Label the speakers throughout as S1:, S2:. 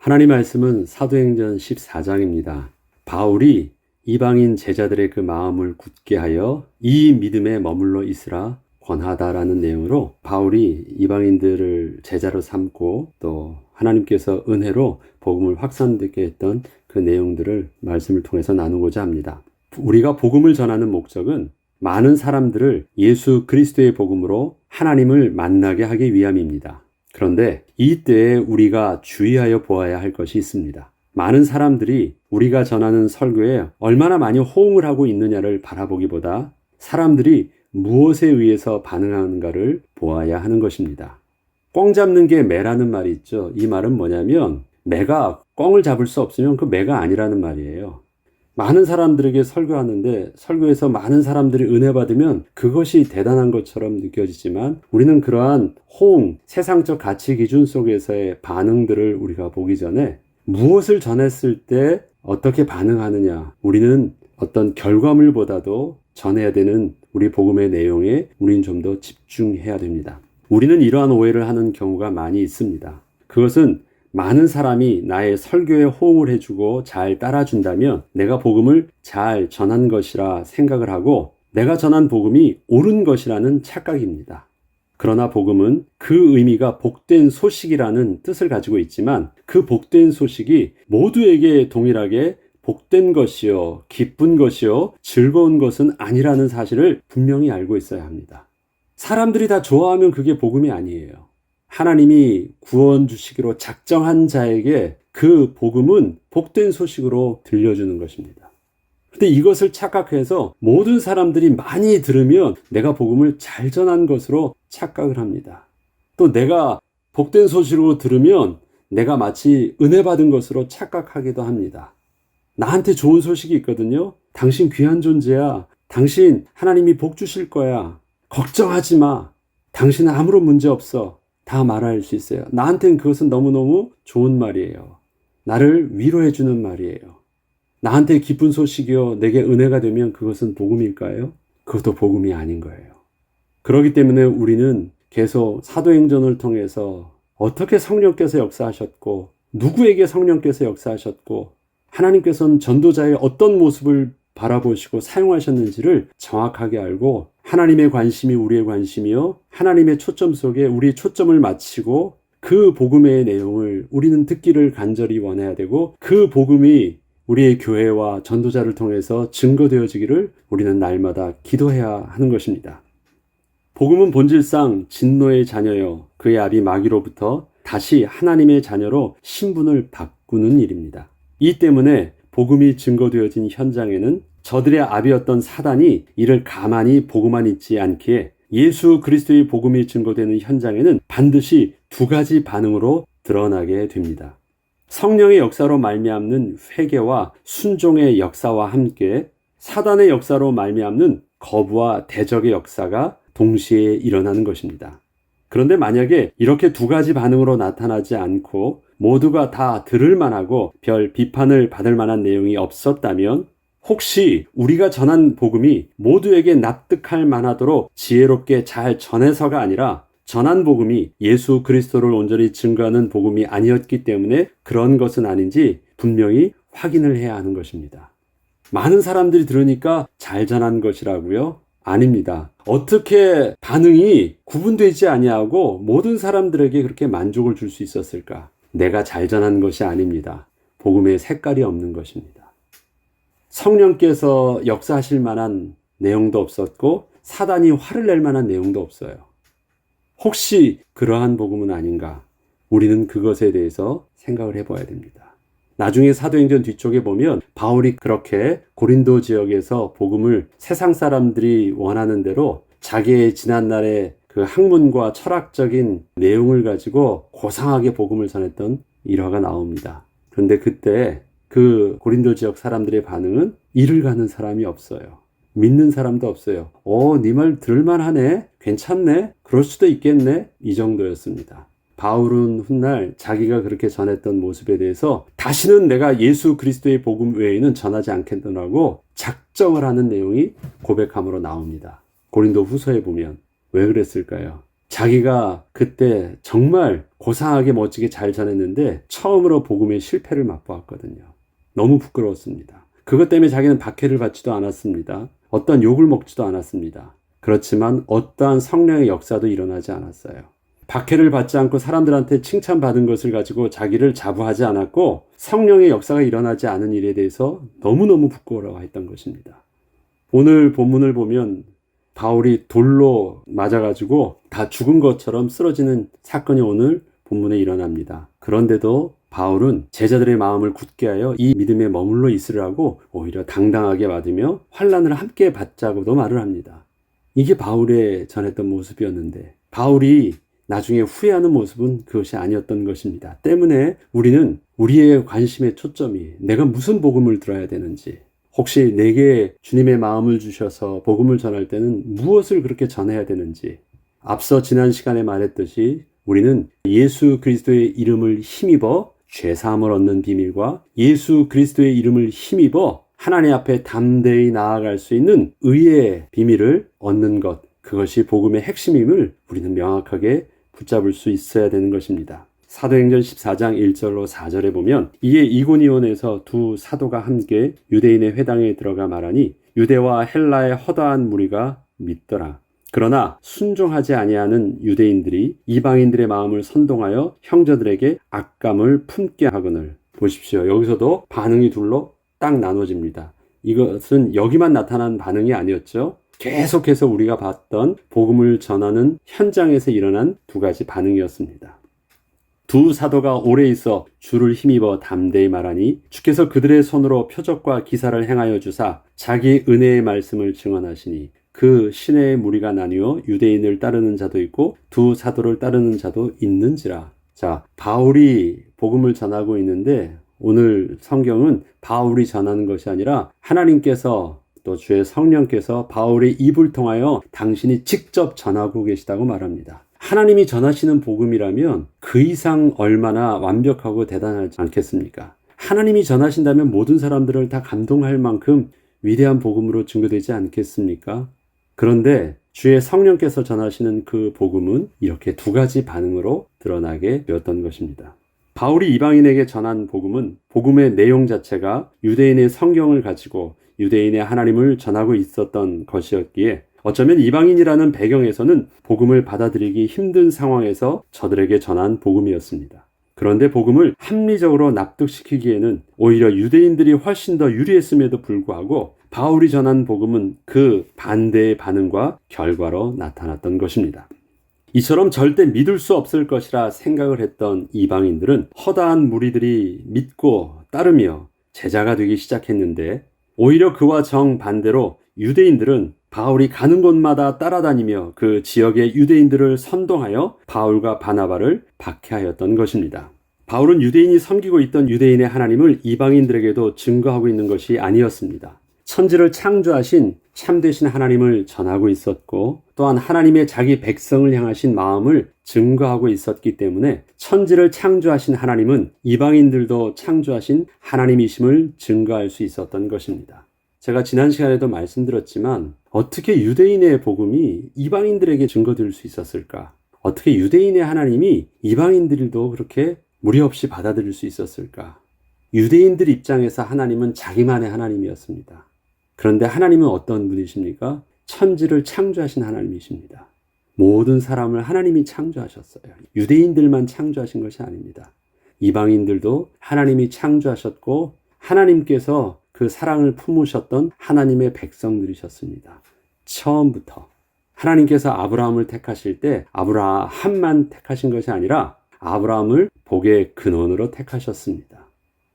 S1: 하나님 말씀은 사도행전 14장입니다. 바울이 이방인 제자들의 그 마음을 굳게 하여 이 믿음에 머물러 있으라 권하다라는 내용으로 바울이 이방인들을 제자로 삼고 또 하나님께서 은혜로 복음을 확산되게 했던 그 내용들을 말씀을 통해서 나누고자 합니다. 우리가 복음을 전하는 목적은 많은 사람들을 예수 그리스도의 복음으로 하나님을 만나게 하기 위함입니다. 그런데 이때에 우리가 주의하여 보아야 할 것이 있습니다. 많은 사람들이 우리가 전하는 설교에 얼마나 많이 호응을 하고 있느냐를 바라보기보다 사람들이 무엇에 의해서 반응하는가를 보아야 하는 것입니다. 꽝 잡는 게 매라는 말이 있죠. 이 말은 뭐냐면 매가 꽝을 잡을 수 없으면 그 매가 아니라는 말이에요. 많은 사람들에게 설교하는데 설교에서 많은 사람들이 은혜 받으면 그것이 대단한 것처럼 느껴지지만 우리는 그러한 호응, 세상적 가치 기준 속에서의 반응들을 우리가 보기 전에 무엇을 전했을 때 어떻게 반응하느냐. 우리는 어떤 결과물보다도 전해야 되는 우리 복음의 내용에 우리는 좀 더 집중해야 됩니다. 우리는 이러한 오해를 하는 경우가 많이 있습니다. 그것은 많은 사람이 나의 설교에 호응을 해주고 잘 따라준다면 내가 복음을 잘 전한 것이라 생각을 하고 내가 전한 복음이 옳은 것이라는 착각입니다. 그러나 복음은 그 의미가 복된 소식이라는 뜻을 가지고 있지만 그 복된 소식이 모두에게 동일하게 복된 것이요, 기쁜 것이요, 즐거운 것은 아니라는 사실을 분명히 알고 있어야 합니다. 사람들이 다 좋아하면 그게 복음이 아니에요. 하나님이 구원 주시기로 작정한 자에게 그 복음은 복된 소식으로 들려주는 것입니다. 근데 이것을 착각해서 모든 사람들이 많이 들으면 내가 복음을 잘 전한 것으로 착각을 합니다. 또 내가 복된 소식으로 들으면 내가 마치 은혜 받은 것으로 착각하기도 합니다. 나한테 좋은 소식이 있거든요. 당신 귀한 존재야. 당신 하나님이 복 주실 거야. 걱정하지 마. 당신은 아무런 문제 없어. 다 말할 수 있어요. 나한테는 그것은 너무너무 좋은 말이에요. 나를 위로해 주는 말이에요. 나한테 기쁜 소식이요. 내게 은혜가 되면 그것은 복음일까요? 그것도 복음이 아닌 거예요. 그렇기 때문에 우리는 계속 사도행전을 통해서 어떻게 성령께서 역사하셨고, 누구에게 성령께서 역사하셨고, 하나님께서는 전도자의 어떤 모습을 바라보시고 사용하셨는지를 정확하게 알고 하나님의 관심이 우리의 관심이요. 하나님의 초점 속에 우리의 초점을 맞추고 그 복음의 내용을 우리는 듣기를 간절히 원해야 되고 그 복음이 우리의 교회와 전도자를 통해서 증거되어지기를 우리는 날마다 기도해야 하는 것입니다. 복음은 본질상 진노의 자녀요. 그의 아비 마귀로부터 다시 하나님의 자녀로 신분을 바꾸는 일입니다. 이 때문에 복음이 증거되어진 현장에는 저들의 아비였던 사단이 이를 가만히 보고만 있지 않기에 예수 그리스도의 복음이 증거되는 현장에는 반드시 두 가지 반응으로 드러나게 됩니다. 성령의 역사로 말미암는 회개와 순종의 역사와 함께 사단의 역사로 말미암는 거부와 대적의 역사가 동시에 일어나는 것입니다. 그런데 만약에 이렇게 두 가지 반응으로 나타나지 않고 모두가 다 들을 만하고 별 비판을 받을 만한 내용이 없었다면 혹시 우리가 전한 복음이 모두에게 납득할 만하도록 지혜롭게 잘 전해서가 아니라 전한 복음이 예수 그리스도를 온전히 증거하는 복음이 아니었기 때문에 그런 것은 아닌지 분명히 확인을 해야 하는 것입니다. 많은 사람들이 들으니까 잘 전한 것이라고요? 아닙니다. 어떻게 반응이 구분되지 아니하고 모든 사람들에게 그렇게 만족을 줄 수 있었을까? 내가 잘 전한 것이 아닙니다. 복음의 색깔이 없는 것입니다. 성령께서 역사하실 만한 내용도 없었고 사단이 화를 낼 만한 내용도 없어요. 혹시 그러한 복음은 아닌가? 우리는 그것에 대해서 생각을 해봐야 됩니다. 나중에 사도행전 뒤쪽에 보면 바울이 그렇게 고린도 지역에서 복음을 세상 사람들이 원하는 대로 자기의 지난날의 그 학문과 철학적인 내용을 가지고 고상하게 복음을 전했던 일화가 나옵니다. 그런데 그때 그 고린도 지역 사람들의 반응은 이를 가는 사람이 없어요. 믿는 사람도 없어요. 어, 네 말 들을만 하네? 괜찮네? 그럴 수도 있겠네? 이 정도였습니다. 바울은 훗날 자기가 그렇게 전했던 모습에 대해서 다시는 내가 예수 그리스도의 복음 외에는 전하지 않겠노라고 작정을 하는 내용이 고백함으로 나옵니다. 고린도 후서에 보면 왜 그랬을까요? 자기가 그때 정말 고상하게 멋지게 잘 전했는데 처음으로 복음의 실패를 맛보았거든요. 너무 부끄러웠습니다. 그것 때문에 자기는 박해를 받지도 않았습니다. 어떤 욕을 먹지도 않았습니다. 그렇지만 어떠한 성령의 역사도 일어나지 않았어요. 박해를 받지 않고 사람들한테 칭찬받은 것을 가지고 자기를 자부하지 않았고 성령의 역사가 일어나지 않은 일에 대해서 너무너무 부끄러워했던 것입니다. 오늘 본문을 보면 바울이 돌로 맞아가지고 다 죽은 것처럼 쓰러지는 사건이 오늘 본문에 일어납니다. 그런데도 바울은 제자들의 마음을 굳게 하여 이 믿음에 머물러 있으라고 오히려 당당하게 받으며 환란을 함께 받자고도 말을 합니다. 이게 바울의 전했던 모습이었는데 바울이 나중에 후회하는 모습은 그것이 아니었던 것입니다. 때문에 우리는 우리의 관심의 초점이 내가 무슨 복음을 들어야 되는지 혹시 내게 주님의 마음을 주셔서 복음을 전할 때는 무엇을 그렇게 전해야 되는지 앞서 지난 시간에 말했듯이 우리는 예수 그리스도의 이름을 힘입어 죄사함을 얻는 비밀과 예수 그리스도의 이름을 힘입어 하나님 앞에 담대히 나아갈 수 있는 의의 비밀을 얻는 것 그것이 복음의 핵심임을 우리는 명확하게 붙잡을 수 있어야 되는 것입니다. 사도행전 14장 1절로 4절에 보면 이에 이고니온에서 두 사도가 함께 유대인의 회당에 들어가 말하니 유대와 헬라의 허다한 무리가 믿더라. 그러나 순종하지 아니하는 유대인들이 이방인들의 마음을 선동하여 형제들에게 악감을 품게 하거늘 보십시오. 여기서도 반응이 둘로 딱 나눠집니다. 이것은 여기만 나타난 반응이 아니었죠. 계속해서 우리가 봤던 복음을 전하는 현장에서 일어난 두 가지 반응이었습니다. 두 사도가 오래 있어 주를 힘입어 담대히 말하니 주께서 그들의 손으로 표적과 기사를 행하여 주사 자기 은혜의 말씀을 증언하시니 그 신의 무리가 나뉘어 유대인을 따르는 자도 있고 두 사도를 따르는 자도 있는지라. 자, 바울이 복음을 전하고 있는데 오늘 성경은 바울이 전하는 것이 아니라 하나님께서 또 주의 성령께서 바울의 입을 통하여 당신이 직접 전하고 계시다고 말합니다. 하나님이 전하시는 복음이라면 그 이상 얼마나 완벽하고 대단하지 않겠습니까? 하나님이 전하신다면 모든 사람들을 다 감동할 만큼 위대한 복음으로 증거되지 않겠습니까? 그런데 주의 성령께서 전하시는 그 복음은 이렇게 두 가지 반응으로 드러나게 되었던 것입니다. 바울이 이방인에게 전한 복음은 복음의 내용 자체가 유대인의 성경을 가지고 유대인의 하나님을 전하고 있었던 것이었기에 어쩌면 이방인이라는 배경에서는 복음을 받아들이기 힘든 상황에서 저들에게 전한 복음이었습니다. 그런데 복음을 합리적으로 납득시키기에는 오히려 유대인들이 훨씬 더 유리했음에도 불구하고 바울이 전한 복음은 그 반대의 반응과 결과로 나타났던 것입니다. 이처럼 절대 믿을 수 없을 것이라 생각을 했던 이방인들은 허다한 무리들이 믿고 따르며 제자가 되기 시작했는데 오히려 그와 정반대로 유대인들은 바울이 가는 곳마다 따라다니며 그 지역의 유대인들을 선동하여 바울과 바나바를 박해하였던 것입니다. 바울은 유대인이 섬기고 있던 유대인의 하나님을 이방인들에게도 증거하고 있는 것이 아니었습니다. 천지를 창조하신 참되신 하나님을 전하고 있었고 또한 하나님의 자기 백성을 향하신 마음을 증거하고 있었기 때문에 천지를 창조하신 하나님은 이방인들도 창조하신 하나님이심을 증거할 수 있었던 것입니다. 제가 지난 시간에도 말씀드렸지만 어떻게 유대인의 복음이 이방인들에게 증거될 수 있었을까? 어떻게 유대인의 하나님이 이방인들도 그렇게 무리 없이 받아들일 수 있었을까? 유대인들 입장에서 하나님은 자기만의 하나님이었습니다. 그런데 하나님은 어떤 분이십니까? 천지를 창조하신 하나님이십니다. 모든 사람을 하나님이 창조하셨어요. 유대인들만 창조하신 것이 아닙니다. 이방인들도 하나님이 창조하셨고 하나님께서 그 사랑을 품으셨던 하나님의 백성들이셨습니다. 처음부터. 하나님께서 아브라함을 택하실 때 아브라함만 택하신 것이 아니라 아브라함을 복의 근원으로 택하셨습니다.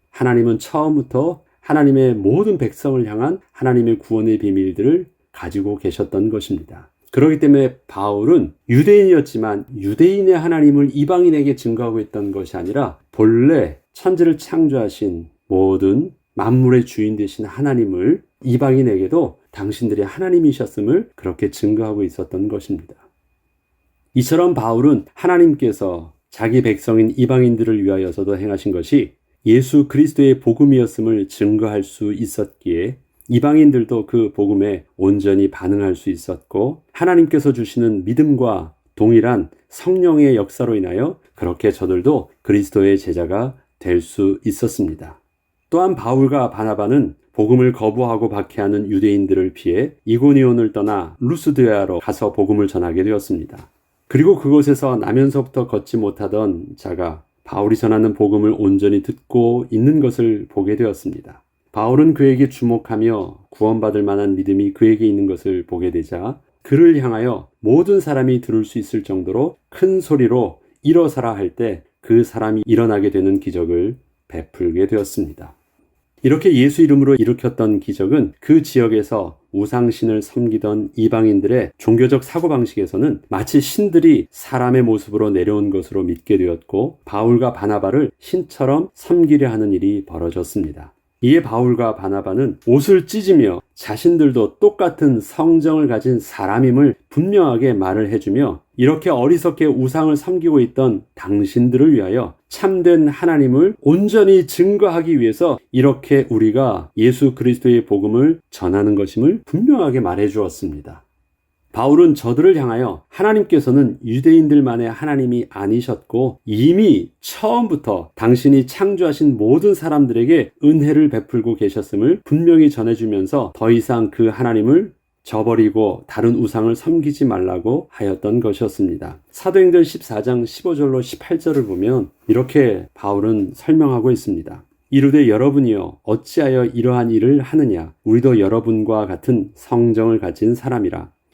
S1: 하나님은 처음부터 하나님의 모든 백성을 향한 하나님의 구원의 비밀들을 가지고 계셨던 것입니다. 그렇기 때문에 바울은 유대인이었지만 유대인의 하나님을 이방인에게 증거하고 있던 것이 아니라 본래 천지를 창조하신 모든 만물의 주인 되신 하나님을 이방인에게도 당신들이 하나님이셨음을 그렇게 증거하고 있었던 것입니다. 이처럼 바울은 하나님께서 자기 백성인 이방인들을 위하여서도 행하신 것이 예수 그리스도의 복음이었음을 증거할 수 있었기에 이방인들도 그 복음에 온전히 반응할 수 있었고 하나님께서 주시는 믿음과 동일한 성령의 역사로 인하여 그렇게 저들도 그리스도의 제자가 될 수 있었습니다. 또한 바울과 바나바는 복음을 거부하고 박해하는 유대인들을 피해 이고니온을 떠나 루스드야로 가서 복음을 전하게 되었습니다. 그리고 그곳에서 나면서부터 걷지 못하던 자가 바울이 전하는 복음을 온전히 듣고 있는 것을 보게 되었습니다. 바울은 그에게 주목하며 구원받을 만한 믿음이 그에게 있는 것을 보게 되자 그를 향하여 모든 사람이 들을 수 있을 정도로 큰 소리로 일어서라 할 때 그 사람이 일어나게 되는 기적을 베풀게 되었습니다. 이렇게 예수 이름으로 일으켰던 기적은 그 지역에서 우상신을 섬기던 이방인들의 종교적 사고방식에서는 마치 신들이 사람의 모습으로 내려온 것으로 믿게 되었고 바울과 바나바를 신처럼 섬기려 하는 일이 벌어졌습니다. 이에 바울과 바나바는 옷을 찢으며 자신들도 똑같은 성정을 가진 사람임을 분명하게 말을 해주며 이렇게 어리석게 우상을 섬기고 있던 당신들을 위하여 참된 하나님을 온전히 증거하기 위해서 이렇게 우리가 예수 그리스도의 복음을 전하는 것임을 분명하게 말해 주었습니다. 바울은 저들을 향하여 하나님께서는 유대인들만의 하나님이 아니셨고 이미 처음부터 당신이 창조하신 모든 사람들에게 은혜를 베풀고 계셨음을 분명히 전해주면서 더 이상 그 하나님을 저버리고 다른 우상을 섬기지 말라고 하였던 것이었습니다. 사도행전 14장 15절로 18절을 보면 이렇게 바울은 설명하고 있습니다. 이르되 여러분이여 어찌하여 이러한 일을 하느냐 우리도 여러분과 같은 성정을 가진 사람이라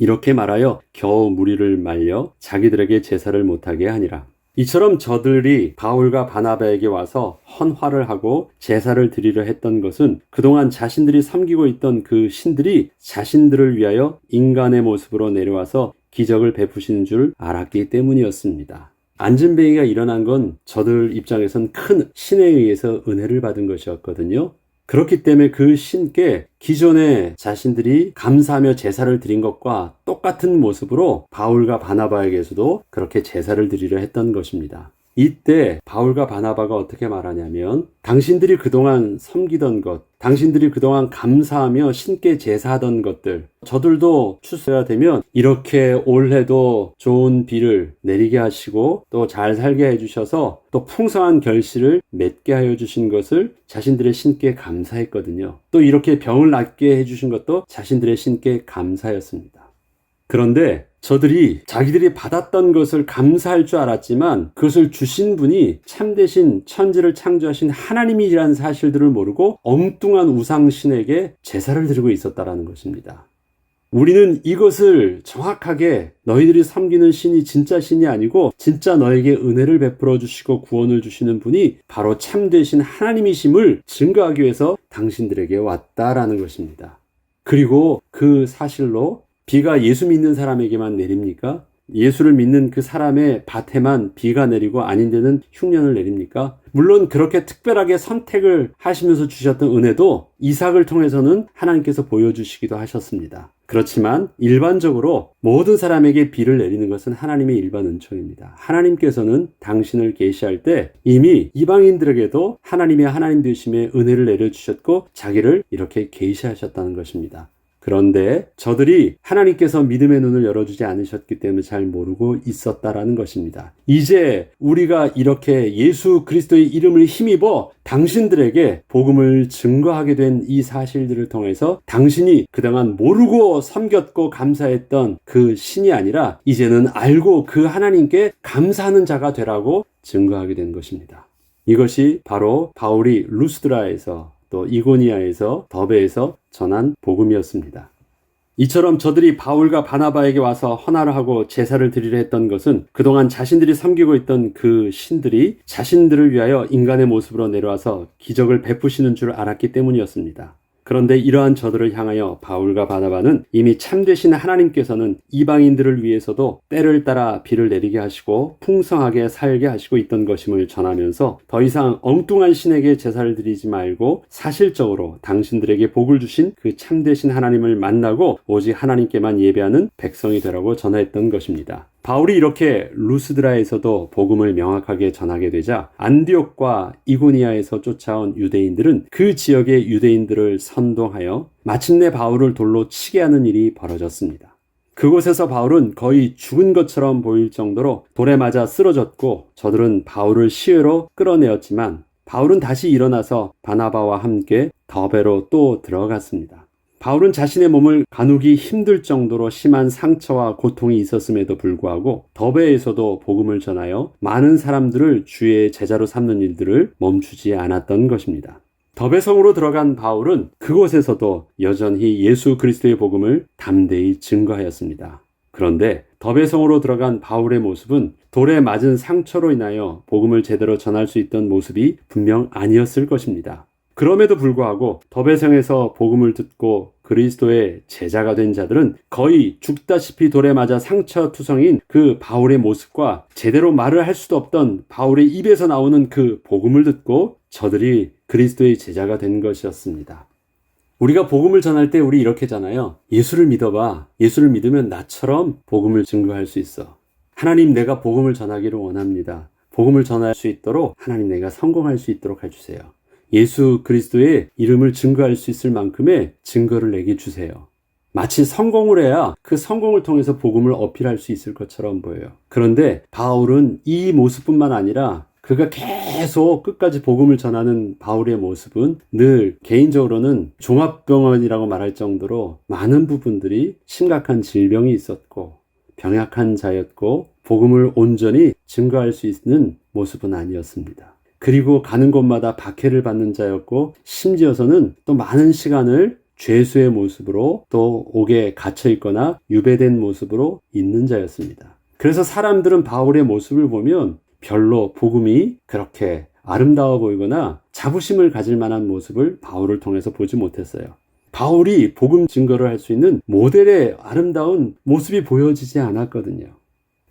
S1: 이렇게 말하여 겨우 무리를 말려 자기들에게 제사를 못하게 하니라. 이처럼 저들이 바울과 바나바에게 와서 헌화를 하고 제사를 드리려 했던 것은 그동안 자신들이 섬기고 있던 그 신들이 자신들을 위하여 인간의 모습으로 내려와서 기적을 베푸시는 줄 알았기 때문이었습니다. 안전뱅이가 일어난 건 저들 입장에선 큰 신에 의해서 은혜를 받은 것이었거든요. 그렇기 때문에 그 신께 기존에 자신들이 감사하며 제사를 드린 것과 똑같은 모습으로 바울과 바나바에게서도 그렇게 제사를 드리려 했던 것입니다. 이때 바울과 바나바가 어떻게 말하냐면 당신들이 그동안 섬기던 것, 당신들이 그동안 감사하며 신께 제사하던 것들, 저들도 추수해야 되면 이렇게 올해도 좋은 비를 내리게 하시고 또 잘 살게 해주셔서 또 풍성한 결실을 맺게 하여 주신 것을 자신들의 신께 감사했거든요. 또 이렇게 병을 낫게 해주신 것도 자신들의 신께 감사였습니다. 그런데 저들이 자기들이 받았던 것을 감사할 줄 알았지만 그것을 주신 분이 참되신 천지를 창조하신 하나님이라는 사실들을 모르고 엉뚱한 우상신에게 제사를 드리고 있었다라는 것입니다. 우리는 이것을 정확하게 너희들이 섬기는 신이 진짜 신이 아니고 진짜 너에게 은혜를 베풀어 주시고 구원을 주시는 분이 바로 참되신 하나님이심을 증거하기 위해서 당신들에게 왔다라는 것입니다. 그리고 그 사실로 비가 예수 믿는 사람에게만 내립니까? 예수를 믿는 그 사람의 밭에만 비가 내리고 아닌 데는 흉년을 내립니까? 물론 그렇게 특별하게 선택을 하시면서 주셨던 은혜도 이삭을 통해서는 하나님께서 보여주시기도 하셨습니다. 그렇지만 일반적으로 모든 사람에게 비를 내리는 것은 하나님의 일반 은총입니다. 하나님께서는 당신을 계시할 때 이미 이방인들에게도 하나님의 하나님 되심의 은혜를 내려 주셨고 자기를 이렇게 계시하셨다는 것입니다. 그런데 저들이 하나님께서 믿음의 눈을 열어주지 않으셨기 때문에 잘 모르고 있었다라는 것입니다. 이제 우리가 이렇게 예수 그리스도의 이름을 힘입어 당신들에게 복음을 증거하게 된 이 사실들을 통해서 당신이 그동안 모르고 섬겼고 감사했던 그 신이 아니라 이제는 알고 그 하나님께 감사하는 자가 되라고 증거하게 된 것입니다. 이것이 바로 바울이 루스드라에서 또 이고니아에서 더베에서 전한 복음이었습니다. 이처럼 저들이 바울과 바나바에게 와서 헌화를 하고 제사를 드리려 했던 것은 그동안 자신들이 섬기고 있던 그 신들이 자신들을 위하여 인간의 모습으로 내려와서 기적을 베푸시는 줄 알았기 때문이었습니다. 그런데 이러한 저들을 향하여 바울과 바나바는 이미 참되신 하나님께서는 이방인들을 위해서도 때를 따라 비를 내리게 하시고 풍성하게 살게 하시고 있던 것임을 전하면서 더 이상 엉뚱한 신에게 제사를 드리지 말고 사실적으로 당신들에게 복을 주신 그 참되신 하나님을 만나고 오직 하나님께만 예배하는 백성이 되라고 전하였던 것입니다. 바울이 이렇게 루스드라에서도 복음을 명확하게 전하게 되자 안디옥과 이고니아에서 쫓아온 유대인들은 그 지역의 유대인들을 선동하여 마침내 바울을 돌로 치게 하는 일이 벌어졌습니다. 그곳에서 바울은 거의 죽은 것처럼 보일 정도로 돌에 맞아 쓰러졌고 저들은 바울을 시외로 끌어내었지만 바울은 다시 일어나서 바나바와 함께 더베로 또 들어갔습니다. 바울은 자신의 몸을 가누기 힘들 정도로 심한 상처와 고통이 있었음에도 불구하고 더베에서도 복음을 전하여 많은 사람들을 주의 제자로 삼는 일들을 멈추지 않았던 것입니다. 더베성으로 들어간 바울은 그곳에서도 여전히 예수 그리스도의 복음을 담대히 증거하였습니다. 그런데 더베성으로 들어간 바울의 모습은 돌에 맞은 상처로 인하여 복음을 제대로 전할 수 있던 모습이 분명 아니었을 것입니다. 그럼에도 불구하고 더베성에서 복음을 듣고 그리스도의 제자가 된 자들은 거의 죽다시피 돌에 맞아 상처투성인 그 바울의 모습과 제대로 말을 할 수도 없던 바울의 입에서 나오는 그 복음을 듣고 저들이 그리스도의 제자가 된 것이었습니다. 우리가 복음을 전할 때 우리 이렇게잖아요. 예수를 믿어봐. 예수를 믿으면 나처럼 복음을 증거할 수 있어. 하나님 내가 복음을 전하기를 원합니다. 복음을 전할 수 있도록 하나님 내가 성공할 수 있도록 해주세요. 예수 그리스도의 이름을 증거할 수 있을 만큼의 증거를 내게 주세요. 마치 성공을 해야 그 성공을 통해서 복음을 어필할 수 있을 것처럼 보여요. 그런데 바울은 이 모습뿐만 아니라 그가 계속 끝까지 복음을 전하는 바울의 모습은 늘 개인적으로는 종합병원이라고 말할 정도로 많은 부분들이 심각한 질병이 있었고 병약한 자였고 복음을 온전히 증거할 수 있는 모습은 아니었습니다. 그리고 가는 곳마다 박해를 받는 자였고 심지어서는 또 많은 시간을 죄수의 모습으로 또 옥에 갇혀 있거나 유배된 모습으로 있는 자였습니다. 그래서 사람들은 바울의 모습을 보면 별로 복음이 그렇게 아름다워 보이거나 자부심을 가질 만한 모습을 바울을 통해서 보지 못했어요. 바울이 복음 증거를 할 수 있는 모델의 아름다운 모습이 보여지지 않았거든요.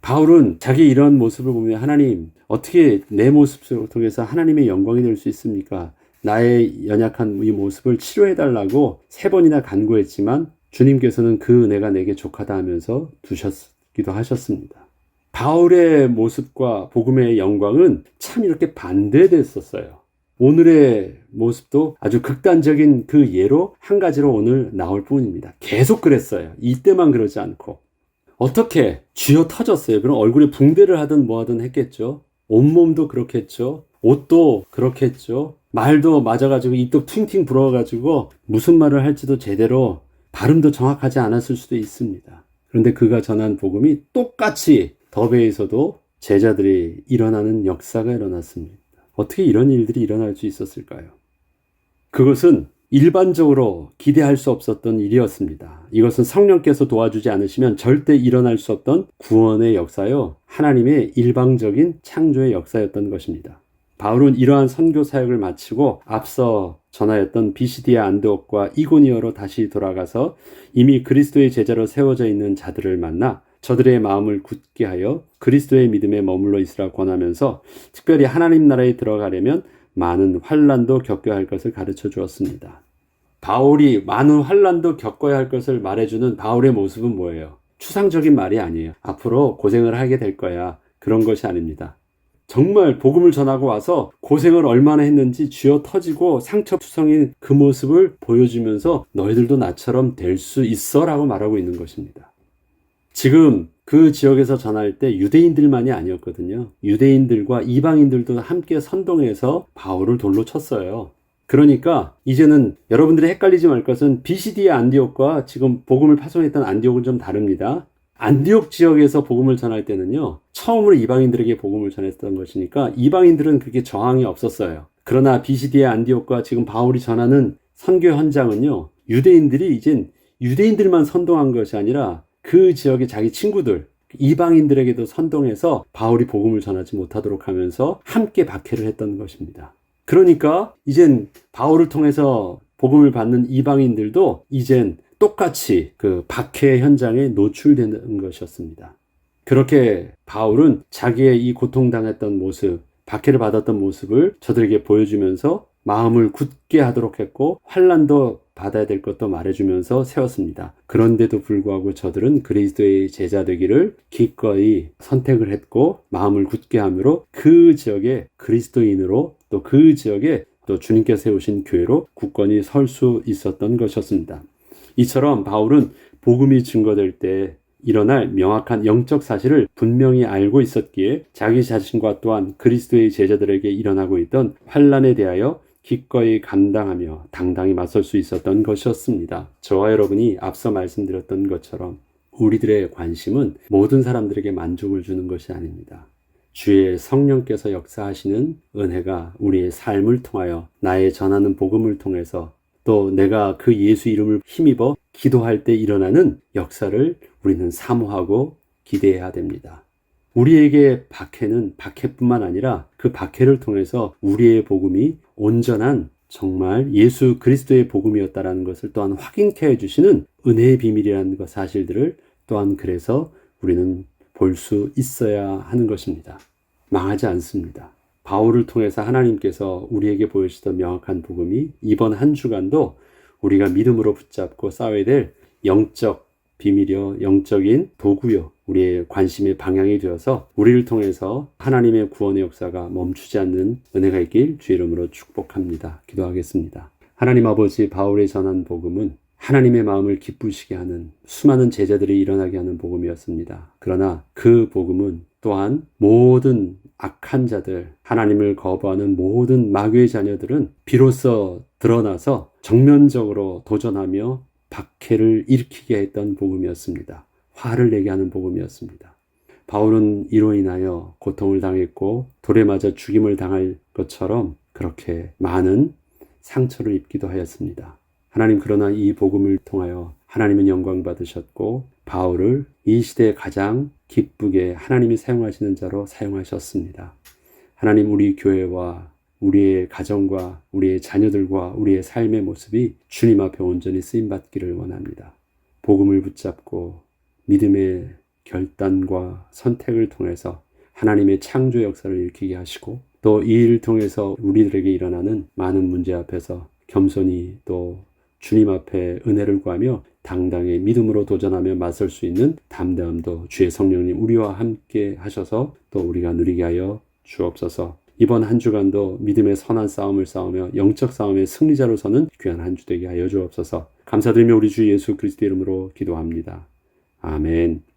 S1: 바울은 자기 이런 모습을 보면 하나님 어떻게 내 모습을 통해서 하나님의 영광이 될 수 있습니까? 나의 연약한 이 모습을 치료해 달라고 세 번이나 간구했지만 주님께서는 그 은혜가 내게 족하다 하면서 두셨기도 하셨습니다. 바울의 모습과 복음의 영광은 참 이렇게 반대됐었어요. 오늘의 모습도 아주 극단적인 그 예로 한 가지로 오늘 나올 뿐입니다. 계속 그랬어요. 이때만 그러지 않고. 어떻게 쥐어 터졌어요. 그럼 얼굴에 붕대를 하든 뭐 하든 했겠죠. 온몸도 그렇겠죠. 옷도 그렇겠죠. 말도 맞아가지고 입도 팅팅 불어가지고 무슨 말을 할지도 제대로 발음도 정확하지 않았을 수도 있습니다. 그런데 그가 전한 복음이 똑같이 더베에서도 제자들이 일어나는 역사가 일어났습니다. 어떻게 이런 일들이 일어날 수 있었을까요? 그것은 일반적으로 기대할 수 없었던 일이었습니다. 이것은 성령께서 도와주지 않으시면 절대 일어날 수 없던 구원의 역사요. 하나님의 일방적인 창조의 역사였던 것입니다. 바울은 이러한 선교 사역을 마치고 앞서 전하였던 비시디아 안드옥과 이고니어로 다시 돌아가서 이미 그리스도의 제자로 세워져 있는 자들을 만나 저들의 마음을 굳게 하여 그리스도의 믿음에 머물러 있으라 권하면서 특별히 하나님 나라에 들어가려면 많은 환란도 겪어야 할 것을 가르쳐 주었습니다. 바울이 많은 환란도 겪어야 할 것을 말해주는 바울의 모습은 뭐예요? 추상적인 말이 아니에요. 앞으로 고생을 하게 될 거야. 그런 것이 아닙니다. 정말 복음을 전하고 와서 고생을 얼마나 했는지 쥐어 터지고 상처 투성인 그 모습을 보여주면서 너희들도 나처럼 될 수 있어 라고 말하고 있는 것입니다. 지금 그 지역에서 전할 때 유대인들만이 아니었거든요. 유대인들과 이방인들도 함께 선동해서 바울을 돌로 쳤어요. 그러니까 이제는 여러분들이 헷갈리지 말 것은 비시디의 안디옥과 지금 복음을 파송했던 안디옥은 좀 다릅니다. 안디옥 지역에서 복음을 전할 때는요, 처음으로 이방인들에게 복음을 전했던 것이니까 이방인들은 그게 저항이 없었어요. 그러나 비시디의 안디옥과 지금 바울이 전하는 선교 현장은요, 유대인들이 이젠 유대인들만 선동한 것이 아니라 그 지역의 자기 친구들, 이방인들에게도 선동해서 바울이 복음을 전하지 못하도록 하면서 함께 박해를 했던 것입니다. 그러니까 이젠 바울을 통해서 복음을 받는 이방인들도 이젠 똑같이 그 박해 현장에 노출되는 것이었습니다. 그렇게 바울은 자기의 이 고통당했던 모습, 박해를 받았던 모습을 저들에게 보여주면서 마음을 굳게 하도록 했고 환란도 받아야 될 것도 말해주면서 세웠습니다. 그런데도 불구하고 저들은 그리스도의 제자 되기를 기꺼이 선택을 했고 마음을 굳게 함으로 그 지역에 그리스도인으로 또 그 지역에 또 주님께서 세우신 교회로 굳건히 설 수 있었던 것이었습니다. 이처럼 바울은 복음이 증거될 때 일어날 명확한 영적 사실을 분명히 알고 있었기에 자기 자신과 또한 그리스도의 제자들에게 일어나고 있던 환란에 대하여 기꺼이 감당하며 당당히 맞설 수 있었던 것이었습니다. 저와 여러분이 앞서 말씀드렸던 것처럼 우리들의 관심은 모든 사람들에게 만족을 주는 것이 아닙니다. 주의 성령께서 역사하시는 은혜가 우리의 삶을 통하여 나의 전하는 복음을 통해서 또 내가 그 예수 이름을 힘입어 기도할 때 일어나는 역사를 우리는 사모하고 기대해야 됩니다. 우리에게 박해는 박해뿐만 아니라 그 박해를 통해서 우리의 복음이 온전한 정말 예수 그리스도의 복음이었다라는 것을 또한 확인케 해주시는 은혜의 비밀이라는 것 사실들을 또한 그래서 우리는 볼 수 있어야 하는 것입니다. 망하지 않습니다. 바울을 통해서 하나님께서 우리에게 보여주시던 명확한 복음이 이번 한 주간도 우리가 믿음으로 붙잡고 싸워야 될 영적 비밀이요, 영적인 도구요, 우리의 관심의 방향이 되어서 우리를 통해서 하나님의 구원의 역사가 멈추지 않는 은혜가 있길 주 이름으로 축복합니다. 기도하겠습니다. 하나님 아버지 바울의 전한 복음은 하나님의 마음을 기쁘시게 하는 수많은 제자들이 일어나게 하는 복음이었습니다. 그러나 그 복음은 또한 모든 악한 자들, 하나님을 거부하는 모든 마귀의 자녀들은 비로소 드러나서 정면적으로 도전하며 박해를 일으키게 했던 복음이었습니다. 화를 내게 하는 복음이었습니다. 바울은 이로 인하여 고통을 당했고 돌에 맞아 죽임을 당할 것처럼 그렇게 많은 상처를 입기도 하였습니다. 하나님 그러나 이 복음을 통하여 하나님은 영광 받으셨고 바울을 이 시대에 가장 기쁘게 하나님이 사용하시는 자로 사용하셨습니다. 하나님 우리 교회와 우리의 가정과 우리의 자녀들과 우리의 삶의 모습이 주님 앞에 온전히 쓰임 받기를 원합니다. 복음을 붙잡고 믿음의 결단과 선택을 통해서 하나님의 창조 역사를 일으키게 하시고 또 이 일을 통해서 우리들에게 일어나는 많은 문제 앞에서 겸손히 또 주님 앞에 은혜를 구하며 당당히 믿음으로 도전하며 맞설 수 있는 담대함도 주의 성령님 우리와 함께 하셔서 또 우리가 누리게 하여 주옵소서. 이번 한 주간도 믿음의 선한 싸움을 싸우며 영적 싸움의 승리자로 서는 귀한 한 주 되게 하여 주옵소서. 감사드리며 우리 주 예수 그리스도 이름으로 기도합니다. 아멘.